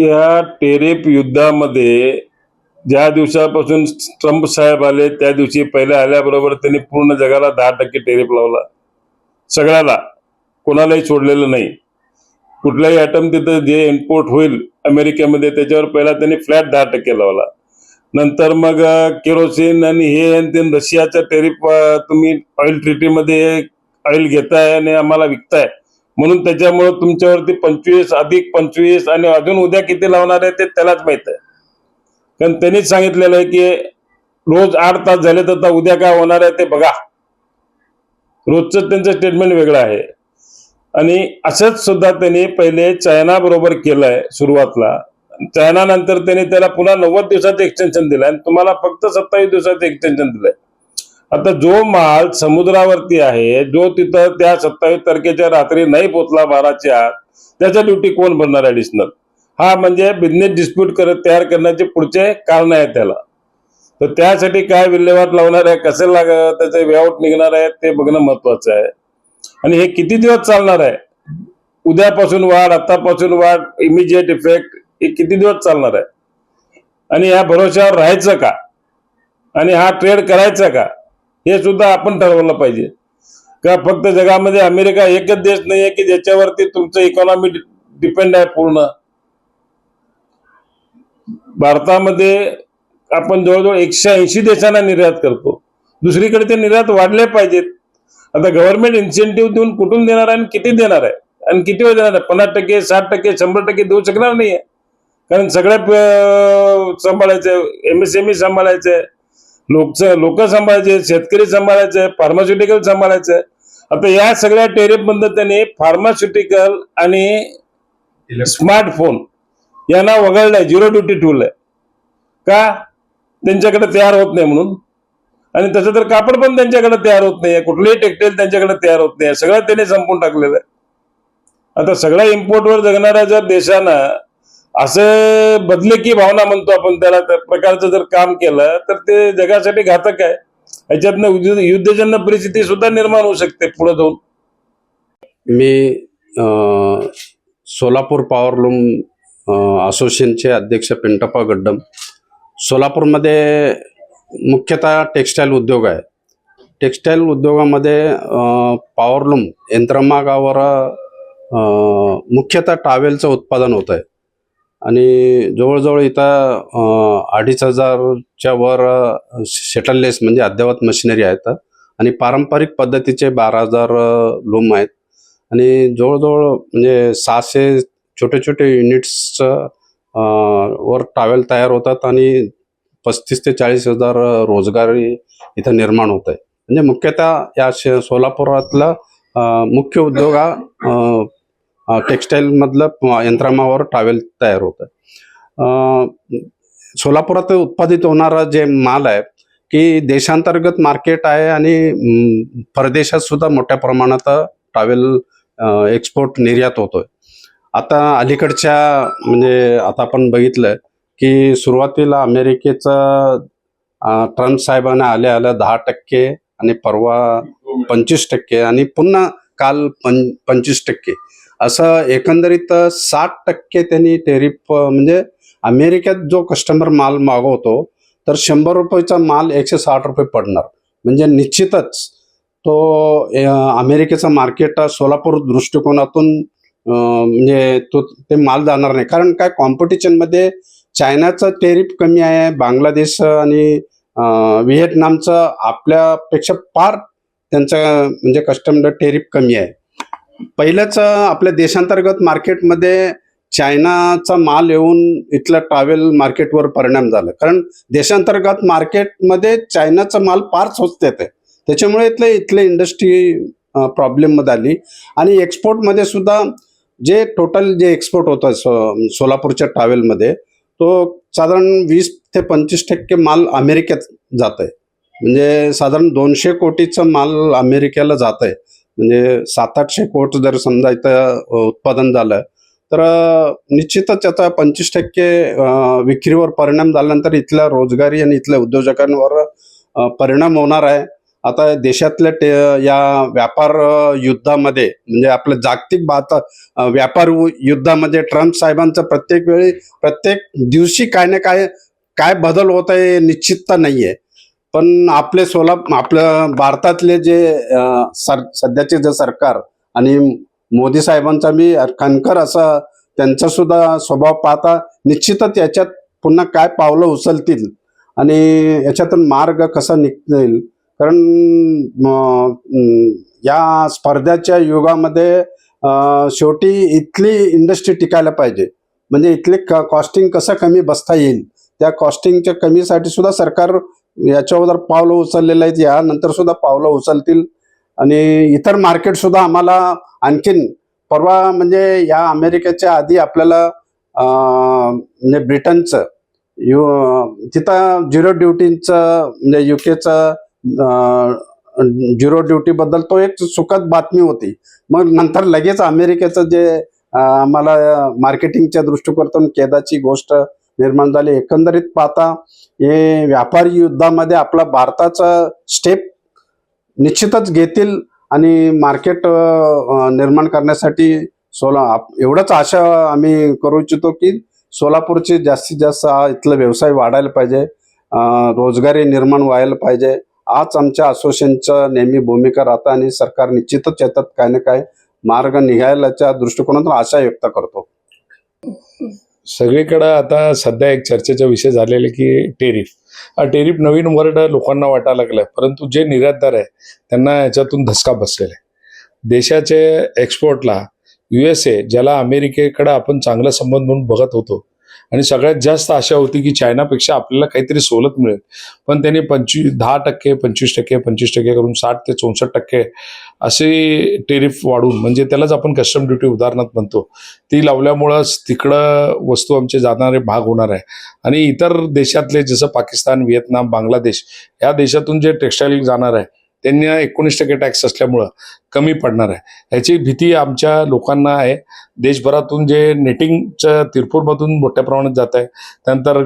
या टेरेप युद्धामध्ये ज्या दिवसापासून ट्रम्प साहेब आले त्या दिवशी पहिल्या आल्याबरोबर त्यांनी पूर्ण जगाला दहा टक्के टेरेप लावला. सगळ्याला. कोणालाही सोडलेलं नाही. कुठलाही आयटम तिथं जे इम्पोर्ट होईल अमेरिकेमध्ये त्याच्यावर पहिला त्यांनी फ्लॅट दहा टक्के लावला. नंतर मग केरोसिन आणि हे आणि ते रशियाचा टेरिफ तुम्ही ऑइल ट्रिटीमध्ये ऑइल घेताय आणि आम्हाला विकताय. म्हणून त्याच्यामुळे तुमच्यावरती पंचवीस अधिक पंचवीस आणि अजून उद्या किती लावणार आहे ते त्यालाच माहीत आहे. कारण त्यांनीच सांगितलेलं आहे की रोज आठ तास झाले तर उद्या काय होणार आहे ते बघा. रोजचं त्यांचं स्टेटमेंट वेगळं आहे. आणि असंच सुद्धा त्यांनी पहिले चायना बरोबर केलंय सुरुवातला. चायना नंतर त्यांनी त्याला पुन्हा नव्वद दिवसाचं एक्सटेन्शन दिलं आणि तुम्हाला फक्त सत्तावीस दिवसाचं एक्सटेन्शन दिलंय. आता जो माल समुद्रावरती आहे जो तिथं त्या सत्तावीस तारखेच्या रात्री नाही पोचला बाराच्या आत त्याच्या ड्युटी कोण भरणार ॲडिशनल हा म्हणजे बिझनेस डिस्प्यूट करत तयार करण्याचे पुढचे कारण आहे त्याला. तर त्यासाठी काय विल्हेवाट लावणार आहे कसे लाग त्याचे वेआउट निघणार आहे ते बघणं महत्वाचं आहे. आणि हे किती दिवस चालणार आहे? उद्यापासून वाढ आतापासून वाढ इमिजिएट इफेक्ट हे किती दिवस चालणार आहे? आणि या भरोश्यावर राहायचं का? आणि हा ट्रेड करायचा का? हे सुद्धा आपण ठरवलं पाहिजे. का फक्त जगामध्ये अमेरिका एकच देश नाही आहे की ज्याच्यावरती तुमचं इकॉनॉमी डिपेंड आहे पूर्ण? भारतामध्ये आपण जवळजवळ एकशे ऐंशी देशांना निर्यात करतो. दुसरीकडे ते निर्यात वाढले पाहिजेत. आता गव्हर्नमेंट इन्सेंटिव्ह देऊन कुठून देणार आहे आणि किती देणार आहे? आणि किती वेळ देणार आहे? पन्नास टक्के साठ टक्के शंभर टक्के देऊ शकणार नाहीये. कारण सगळ्या सांभाळायचं एम एस एम ई सांभाळायचं लोक लोक सांभाळायचे शेतकरी सांभाळायचे फार्मास्युटिकल सांभाळायचं. आता या सगळ्या टेरिफ बंद त्यांनी फार्मास्युटिकल आणि स्मार्टफोन यांना वगळलंय झिरो ड्युटी ठेवलंय का? त्यांच्याकडे तयार होत नाही म्हणून. आणि तसं तर कापड पण त्यांच्याकडे तयार होत नाहीये कुठलेही टेक्सटाईल त्यांच्याकडे तयार होत नाही सगळं त्यांनी संपून टाकलेलं आहे आता सगळ्या इम्पोर्टवर जगणाऱ्या जर देशानं असं बदले की भावना म्हणतो आपण त्याला. त्या प्रकारचं जर काम केलं तर ते जगासाठी घातक आहे. याच्यातनं युद्धजन्य परिस्थिती सुद्धा निर्माण होऊ शकते पुढे जाऊन. मी सोलापूर पॉवरलूम असोसिएशनचे अध्यक्ष पिंटप्पा गड्डम. सोलापूरमध्ये मुख्यतः टेक्स्टाईल उद्योग आहे. टेक्स्टाईल उद्योगामध्ये पॉवरलूम यंत्रमागावर मुख्यतः टावेलचं उत्पादन होत आहे आणि जवळजवळ इथं अडीच हजारच्या वर शेटललेस म्हणजे अद्ययावत मशिनरी आहेत. आणि पारंपरिक पद्धतीचे बारा हजार लूम आहेत. आणि जवळजवळ म्हणजे सहाशे छोटे छोटे युनिट्स वर टावेल तयार होतात आणि पस्तीस ते चाळीस हजार रोजगारी इथं निर्माण होत आहे म्हणजे मुख्यतः या शे- सोलापुरातला मुख्य उद्योग हा टेक्स्टाईलमधलं यंत्रमावर टावेल तयार होत. आहे सोलापुरात उत्पादित होणारा जे माल आहे की देशांतर्गत मार्केट आहे आणि परदेशात सुद्धा मोठ्या प्रमाणात टावेल एक्सपोर्ट निर्यात होतोय. आता अलीकडच्या म्हणजे आता आपण बघितलं की सुरुवातीला अमेरिकेचं ट्रम्प साहेबांना आल्या आल्या दहा टक्के आणि परवा पंचवीस टक्के आणि पुन्हा काल पं पंचवीस टक्के. असं एकंदरीत साठ टक्के त्यांनी टेरिफ म्हणजे अमेरिकेत जो कस्टमर माल मागवतो तर शंभर रुपयेचा माल एकशे साठ रुपये पडणार. म्हणजे निश्चितच तो अमेरिकेचा मार्केट सोलापूर दृष्टिकोनातून म्हणजे तो ते माल जाणार नाही. कारण काय कॉम्पिटिशनमध्ये चायनाचं टेरिफ कमी आहे बांगलादेश आणि व्हिएतनामचं आपल्यापेक्षा फार त्यांचं म्हणजे कस्टमर टेरिफ कमी आहे. पहिलंच आपल्या देशांतर्गत मार्केटमध्ये चायनाचा माल येऊन इथल्या ट्रॅव्हल मार्केटवर परिणाम झाला. कारण देशांतर्गत मार्केटमध्ये चायनाचा माल फार स्वस्त येते त्याच्यामुळे इथले इथले इंडस्ट्री प्रॉब्लेममध्ये आली. आणि एक्सपोर्टमध्ये सुद्धा जे टोटल जे एक्सपोर्ट होतं सो सोलापूरच्या ट्रॅव्हलमध्ये तो साधारण वीस ते पंचवीस टक्के माल अमेरिकेत जात आहे म्हणजे साधारण दोनशे कोटीचं माल अमेरिकेला जात आहे म्हणजे सात आठशे कोट जर समजा इथं उत्पादन झालं तर निश्चितच त्याचा पंचवीस टक्के विक्रीवर परिणाम झाल्यानंतर इथल्या रोजगारी आणि इथल्या उद्योजकांवर परिणाम होणार आहे. आता देशातल्या टे या व्यापार युद्धामध्ये म्हणजे आपलं जागतिक बात व्यापार युद्धामध्ये ट्रम्प साहेबांचं प्रत्येक वेळी प्रत्येक दिवशी काय ना काय काय बदल होत आहे निश्चितता नाही आहे पण आपले सोला आपलं भारतातले जे सर सध्याचे जे सरकार आणि मोदी साहेबांचा मी कणकर असा त्यांचा सुद्धा स्वभाव पाहता निश्चितच याच्यात पुन्हा काय पावलं उचलतील आणि याच्यातून मार्ग कसा निघतील कारण या स्पर्धाच्या युगामध्ये शेवटी इथली इंडस्ट्री टिकायला पाहिजे. म्हणजे इथले कॉस्टिंग कसं कमी बसता येईल? त्या कॉस्टिंगच्या कमीसाठी सुद्धा सरकार याच्यावर पावलं उचललेलं आहेत. यानंतर सुद्धा पावलं उचलतील. आणि इतर मार्केट सुद्धा आम्हाला आणखीन परवा म्हणजे या अमेरिकेच्या आधी आपल्याला म्हणजे ब्रिटनचं यु तिथं झिरो ड्युटीचं म्हणजे युकेचं झिरो ड्युटीबद्दल तो एक सुखद बातमी होती. मग नंतर लगेच अमेरिकेचं जे आम्हाला मार्केटिंगच्या दृष्टिकोनातून केदाची गोष्ट निर्माण झाली. एकंदरीत पाहता हे व्यापारी युद्धामध्ये आपला भारताचा स्टेप निश्चितच घेतील आणि मार्केट निर्माण करण्यासाठी सोला एवढंच आशा आम्ही करू इच्छितो की सोलापूरचे जास्तीत जास्त हा इथला व्यवसाय वाढायला पाहिजे. रोजगारी निर्माण व्हायला पाहिजे. आज आमच्या असोसिएशनचं नेहमी भूमिका राहतं आणि सरकार निश्चितच येतात. काय ना काय मार्ग निघायलाच्या दृष्टिकोनातून आशा व्यक्त करतो. सगळीकडं आता सध्या एक चर्चेचा विषय झालेला की टेरिफ. हा टेरिफ नवीन वर्ड लोकांना वाटायला लागलाय परंतु जे निर्यातदार आहे त्यांना याच्यातून धसका बसलेला आहे. देशाचे एक्सपोर्टला यू एस ए ज्याला अमेरिकेकडे आपण चांगला संबंध म्हणून बघत होतो आणि सगळ्यात जास्त आशा होती की चायनापेक्षा आपल्याला काहीतरी सवलत मिळेल. पण त्यांनी पंचवीस दहा टक्के पंचवीस टक्के पंचवीस टक्के करून साठ ते चौसष्ट टक्के असे टेरिफ वाढून म्हणजे त्यालाच आपण कस्टम ड्युटी उदाहरणार्थ म्हणतो. ती लावल्यामुळंच तिकडं वस्तू आमचे जाणारे भाग होणार आहे. आणि इतर देशातले जसं पाकिस्तान व्हिएतनाम बांगलादेश या देशातून जे टेक्स्टाईल जाणार आहे त्यांना एकोणीस टक्के टॅक्स असल्यामुळं कमी पडणार आहे. ह्याची भीती आमच्या लोकांना आहे. देशभरातून जे नेटिंगच्या तिरपूरमधून मोठ्या प्रमाणात जात आहे त्यानंतर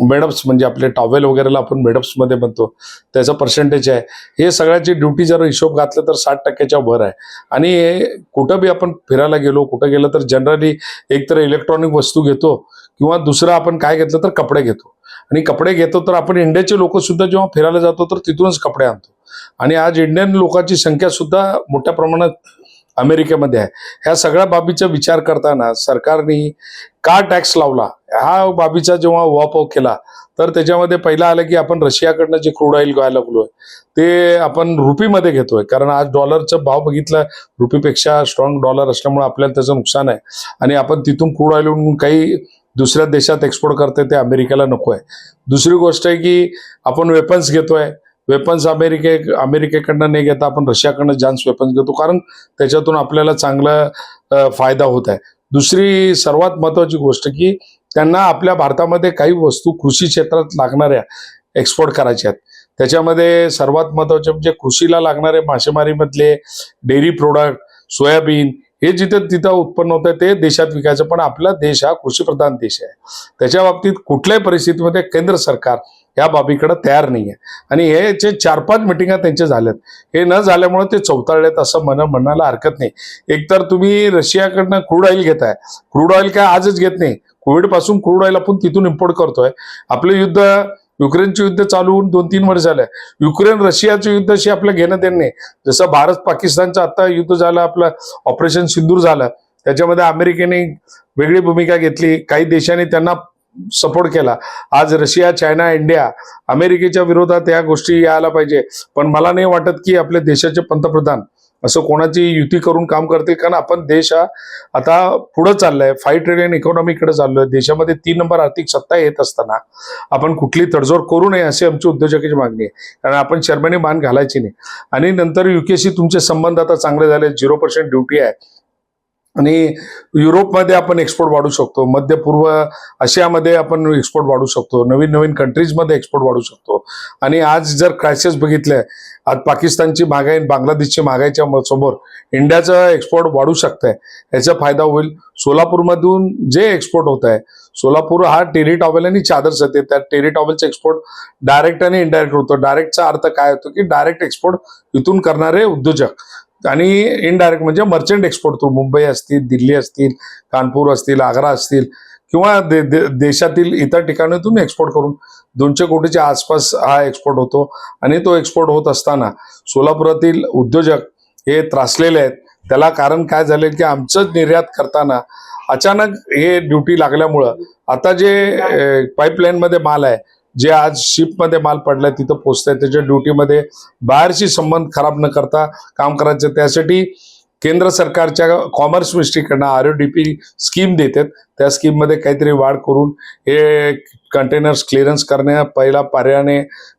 मेडप्स म्हणजे आपले टॉवेल वगैरेला आपण मेडप्समध्ये म्हणतो त्याचं पर्सेंटेज आहे. हे सगळ्याची ड्युटी जर हिशोब घातलं तर साठ टक्क्याच्या वर आहे. आणि हे कुठं बी आपण फिरायला गेलो कुठं गेलं तर जनरली एकतर इलेक्ट्रॉनिक वस्तू घेतो किंवा दुसरं आपण काय घेतलं तर कपडे घेतो. आणि कपडे घेतो तर आपण इंडियाचे लोकसुद्धा जेव्हा फिरायला जातो तर तिथूनच कपडे आणतो. आणि आज इंडियन लोकांची संख्या सुद्धा मोठ्या प्रमाणात अमेरिकेमध्ये आहे. ह्या सगळ्या बाबीचा विचार करताना सरकारने का टॅक्स लावला? हा बाबीचा जेव्हा उहापोह केला तर त्याच्यामध्ये पहिला आलं की आपण रशियाकडनं जे क्रूड ऑइल घ्यायला लागलोय ते आपण रुपीमध्ये घेतोय. कारण आज डॉलरचा भाव बघितला रुपीपेक्षा स्ट्रॉंग डॉलर असल्यामुळे आपल्याला त्याचं नुकसान आहे. आणि आपण तिथून क्रूड ऑइल काही दुसऱ्या देशात एक्सपोर्ट करते ते अमेरिकेला नको आहे दुसरी गोष्ट आहे की आपण वेपन्स घेतोय वेपन्स अमेरिके अमेरिकेकडनं नाही घेता आपण रशियाकडनं जान्स वेपन्स घेतो. कारण त्याच्यातून आपल्याला चांगला फायदा होत आहे. दुसरी सर्वात महत्त्वाची गोष्ट की त्यांना आपल्या भारतामध्ये काही वस्तू कृषी क्षेत्रात लागणाऱ्या एक्सपोर्ट करायच्या आहेत. त्याच्यामध्ये सर्वात महत्त्वाचे म्हणजे कृषीला लागणारे मासेमारीमधले डेअरी प्रोडक्ट सोयाबीन हे जिथे तिथं उत्पन्न होत आहे ते देशात विकायचं. पण आपला देश हा कृषीप्रधान देश आहे. त्याच्या बाबतीत कुठल्याही परिस्थितीमध्ये केंद्र सरकार या बाबीकडे तयार नाही आहे आणि हे जे चार पाच मिटिंगा त्यांच्या झाल्यात हे न झाल्यामुळे ते चौताळलेत असं म्हण म्हणायला हरकत नाही. एकतर तुम्ही रशियाकडनं क्रूड ऑइल घेताय. क्रूड ऑइल काय आजच घेत नाही. कोविडपासून क्रूड ऑइल आपण तिथून इम्पोर्ट करतोय. आपलं युद्ध युक्रेनचे युद्ध चालू होऊन दोन तीन वर्ष झालं. युक्रेन रशियाचं युद्धाशी आपलं घेणं देणं नाही. जसं भारत पाकिस्तानचं आता युद्ध झालं आपलं ऑपरेशन सिंदूर झालं. त्याच्यामध्ये अमेरिकेने वेगळी भूमिका घेतली. काही देशांनी त्यांना सपोर्ट केला. आज रशिया चायना इंडिया अमेरिकेच्या विरोधात या गोष्टी यायला पाहिजे. पण मला नाही वाटत की आपल्या देशाचे पंतप्रधान असं कोणाची युती करून काम करतील. कारण आपण देश हा आता पुढे चाललाय. फाईव्ह ट्रिलियन इकॉनॉमीकडे चाललोय. देशामध्ये तीन नंबर आर्थिक सत्ता येत असताना आपण कुठली तडजोड करू नये अशी आमची उद्योजकाची मागणी आहे. कारण आपण शर्माने मान घालायची नाही. आणि नंतर युकेशी तुमचे संबंध आता चांगले झाले. झिरो पर्सेंट ड्युटी आहे. आणि युरोपमध्ये आपण एक्सपोर्ट वाढू शकतो. मध्य पूर्व आशियामध्ये आपण एक्सपोर्ट वाढू शकतो. नवीन नवीन कंट्रीजमध्ये एक्सपोर्ट वाढू शकतो. आणि आज जर क्रायसिस बघितले आज पाकिस्तानची महागाई बांगलादेशची महागाईच्या समोर इंडियाचं एक्सपोर्ट वाढू शकतंय. याचा फायदा होईल सोलापूरमधून जे एक्सपोर्ट होत आहे सोलापूर हा टेरी टॉवेल आणि चादरच येते त्या टेरी टॉवेलचा एक्सपोर्ट डायरेक्ट आणि इनडायरेक्ट होतो. डायरेक्टचा अर्थ काय होतो की डायरेक्ट एक्सपोर्ट इथून करणारे उद्योजक. आणि इनडायरेक्ट म्हणजे मर्चंट एक्सपोर्ट थ्रू मुंबई असतील दिल्ली असतील कानपूर असतील आग्रा असतील किंवा दे, दे, देशातील इतर ठिकाणातून एक्सपोर्ट करून दोनशे कोटीच्या आसपास हा एक्सपोर्ट होतो. आणि तो एक्सपोर्ट होत असताना सोलापुरातील उद्योजक हे त्रासलेले आहेत. त्याला कारण काय झाले की आमचं निर्यात करताना अचानक हे ड्युटी लागल्यामुळं आता जे पाईपलाईनमध्ये माल आहे जे आज शिपमध्ये माल पडलाय तिथं पोचतंय त्याच्या ड्युटीमध्ये बाहेरशी संबंध खराब न करता काम करायचं. त्यासाठी केंद्र सरकारच्या कॉमर्स मिनिस्ट्रीकडनं आर डी पी स्कीम देतात. त्या स्कीममध्ये काहीतरी वाढ करून हे कंटेनर्स क्लिअरन्स करण्या पहिला पर्यायाने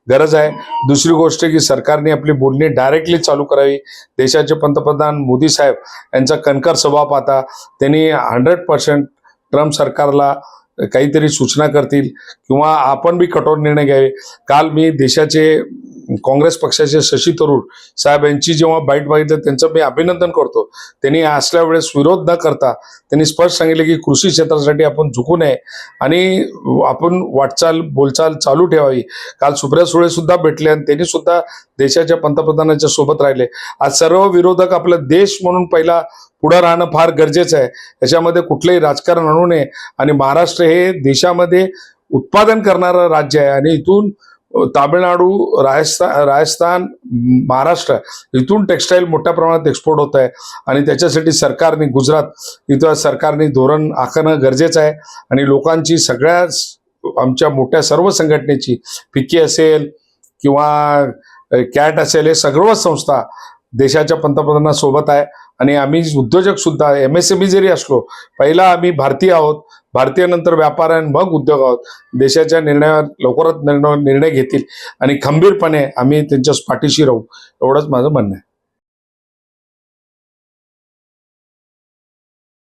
गरज आहे. दुसरी गोष्ट की सरकारने आपली बोलणी डायरेक्टली चालू करावी. देशाचे पंतप्रधान मोदी साहेब यांचा कणकर स्वभाव पाहता त्यांनी हंड्रेड पर्सेंट ट्रम्प सरकारला काहीतरी सूचना करतील किंवा आपण बी कठोर निर्णय घ्यावे. काल मी देशाचे काँग्रेस पक्षाचे शशी तरूर साहेब यांची जेव्हा बाईट बघितलं त्यांचं मी अभिनंदन करतो. त्यांनी असल्या वेळेस विरोध न करता त्यांनी स्पष्ट सांगितले की कृषी क्षेत्रासाठी आपण झुकू नये आणि आपण वाटचाल बोलचाल चालू ठेवावी. काल सुप्रिया सुळे सुद्धा भेटले आणि त्यांनी सुद्धा देशाच्या पंतप्रधानांच्या सोबत राहिले. आज सर्व विरोधक आपला देश म्हणून पहिला पुढं राहणं फार गरजेचं आहे. याच्यामध्ये कुठलंही राजकारण आणू नये. आणि महाराष्ट्र हे देशामध्ये उत्पादन करणारं राज्य आहे. आणि इथून तामिळनाडू राजस्थान राजस्थान महाराष्ट्र इथून टेक्स्टाईल मोठ्या प्रमाणात एक्सपोर्ट होत आहे. आणि त्याच्यासाठी सरकारने गुजरात इथं सरकारने धोरण आखणं गरजेचं आहे. आणि लोकांची सगळ्याच आमच्या मोठ्या सर्व संघटनेची फिकी असेल किंवा कॅट असेल हे सर्व संस्था देशाच्या पंतप्रधानांसोबत आहे. आणि आम्ही उद्योजक सुद्धा एम एस एम ई जरी असलो पहिला आम्ही भारतीय आहोत. भारतीय नंतर व्यापार आणि मग उद्योग आहोत. देशाच्या निर्णयावर लवकरात निर्णय निर्णय घेतील. आणि खंबीरपणे आम्ही त्यांच्या पाठीशी राहू. एवढंच माझं म्हणणं आहे.